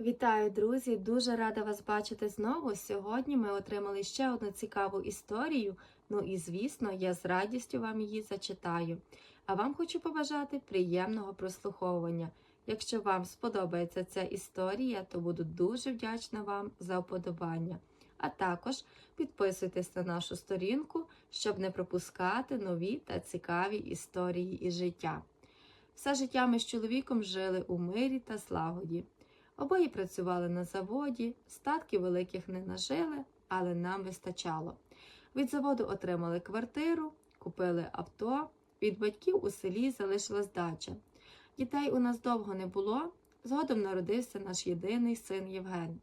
Вітаю, друзі! Дуже рада вас бачити знову. Сьогодні ми отримали ще одну цікаву історію. Ну і звісно, я з радістю вам її зачитаю. А вам хочу побажати приємного прослуховування. Якщо вам сподобається ця історія, то буду дуже вдячна вам за вподобання. А також підписуйтесь на нашу сторінку, щоб не пропускати нові та цікаві історії із життя. Все життя ми з чоловіком жили у мирі та злагоді. Обоє працювали на заводі, статків великих не нажили, але нам вистачало. Від заводу отримали квартиру, купили авто, від батьків у селі залишилась дача. Дітей у нас довго не було, згодом народився наш єдиний син Євген.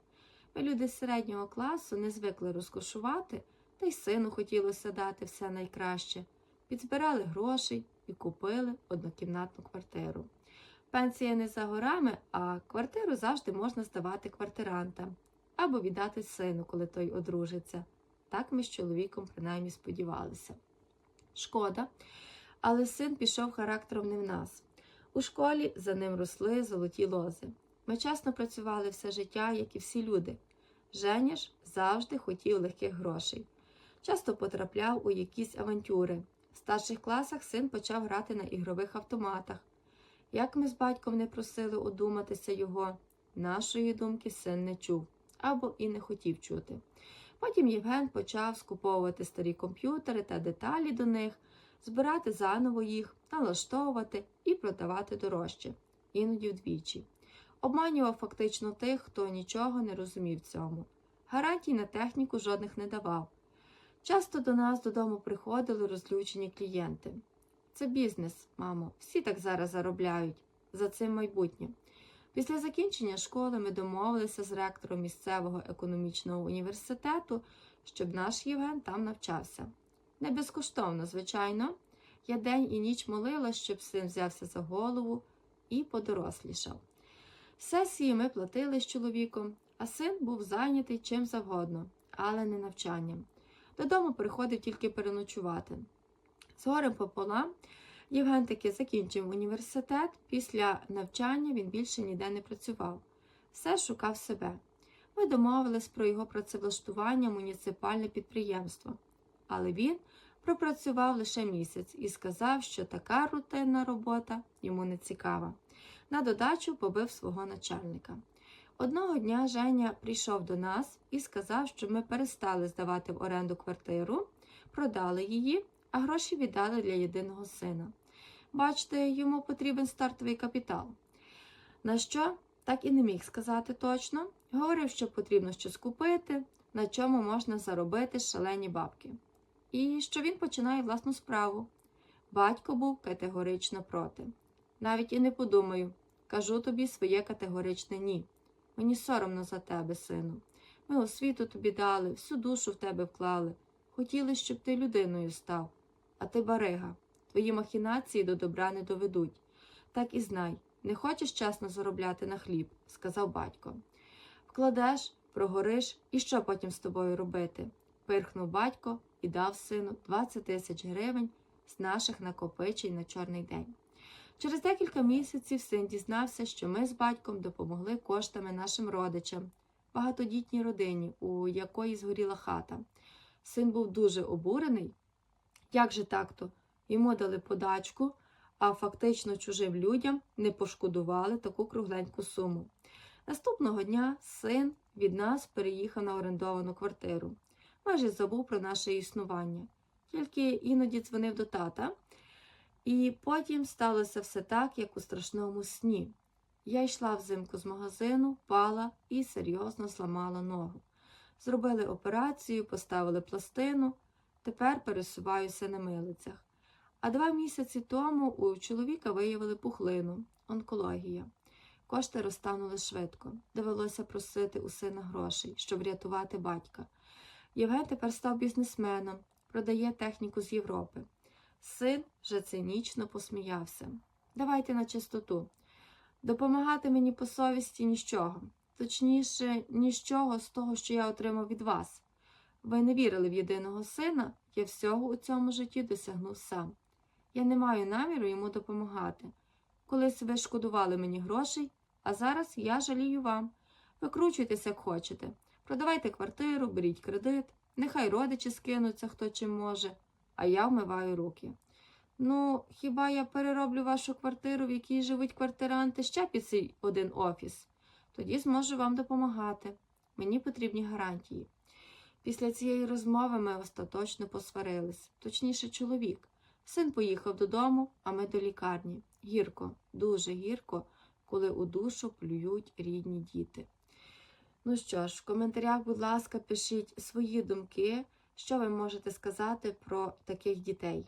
Ми люди середнього класу не звикли розкошувати, та й сину хотілося дати все найкраще. Підзбирали грошей і купили однокімнатну квартиру. Пенсія не за горами, а квартиру завжди можна здавати квартирантам або віддати сину, коли той одружиться. Так ми з чоловіком принаймні сподівалися. Шкода, але син пішов характером не в нас. У школі за ним росли золоті лози. Ми чесно працювали все життя, як і всі люди. Женя ж завжди хотів легких грошей. Часто потрапляв у якісь авантюри. В старших класах син почав грати на ігрових автоматах. Як ми з батьком не просили одуматися його, нашої думки син не чув або і не хотів чути. Потім Євген почав скуповувати старі комп'ютери та деталі до них, збирати заново їх, налаштовувати і продавати дорожче, іноді вдвічі. Обманював фактично тих, хто нічого не розумів цьому. Гарантій на техніку жодних не давав. Часто до нас додому приходили розлючені клієнти. Це бізнес, мамо, всі так зараз заробляють за цим майбутнє. Після закінчення школи ми домовилися з ректором місцевого економічного університету, щоб наш Євген там навчався. Не безкоштовно, звичайно. Я день і ніч молила, щоб син взявся за голову і подорослішав. Сесії ми платили з чоловіком, а син був зайнятий чим завгодно, але не навчанням. Додому приходив тільки переночувати. З пополам Євген таки закінчив університет. Після навчання він більше ніде не працював. Все шукав себе. Ми домовились про його працевлаштування в муніципальне підприємство. Але він пропрацював лише місяць і сказав, що така рутинна робота йому не цікава. На додачу побив свого начальника. Одного дня Женя прийшов до нас і сказав, що ми перестали здавати в оренду квартиру, продали її а гроші віддали для єдиного сина. Бачите, йому потрібен стартовий капітал. На що так і не міг сказати точно. Говорив, що потрібно щось купити, на чому можна заробити шалені бабки. І що він починає власну справу. Батько був категорично проти. Навіть і не подумаю, кажу тобі своє категоричне ні. Мені соромно за тебе, сину. Ми освіту тобі дали, всю душу в тебе вклали. Хотіли, щоб ти людиною став. А ти барига, твої махінації до добра не доведуть. Так і знай, не хочеш чесно заробляти на хліб, сказав батько. Вкладеш, прогориш і що потім з тобою робити? пирхнув батько і дав сину 20 тисяч гривень з наших накопичень на чорний день. Через декілька місяців син дізнався, що ми з батьком допомогли коштами нашим родичам, багатодітній родині, у якої згоріла хата. Син був дуже обурений. Як же так-то? Йому дали подачку, а фактично чужим людям не пошкодували таку кругленьку суму. Наступного дня син від нас переїхав на орендовану квартиру. Майже забув про наше існування. Тільки іноді дзвонив до тата, і потім сталося все так, як у страшному сні. Я йшла взимку з магазину, впала і серйозно зламала ногу. Зробили операцію, поставили пластину. Тепер пересуваюся на милицях. А два місяці тому у чоловіка виявили пухлину, онкологія. Кошти розтанули швидко. Довелося просити у сина грошей, щоб врятувати батька. Євген тепер став бізнесменом, продає техніку з Європи. Син вже цинічно посміявся. Давайте на чистоту. Допомагати мені по совісті нічого, точніше, нічого з того, що я отримав від вас. Ви не вірили в єдиного сина, я всього у цьому житті досягнув сам. Я не маю наміру йому допомагати. Колись ви шкодували мені грошей, а зараз я жалію вам. Викручуйтеся, як хочете. Продавайте квартиру, беріть кредит, нехай родичі скинуться, хто чим може, а я вмиваю руки. Ну, хіба я перероблю вашу квартиру, в якій живуть квартиранти, ще під цей один офіс? Тоді зможу вам допомагати. Мені потрібні гарантії. Після цієї розмови ми остаточно посварились, точніше, чоловік. Син поїхав додому, а ми до лікарні. Гірко, дуже гірко, коли у душу плюють рідні діти. Ну що ж, в коментарях, будь ласка, пишіть свої думки, що ви можете сказати про таких дітей.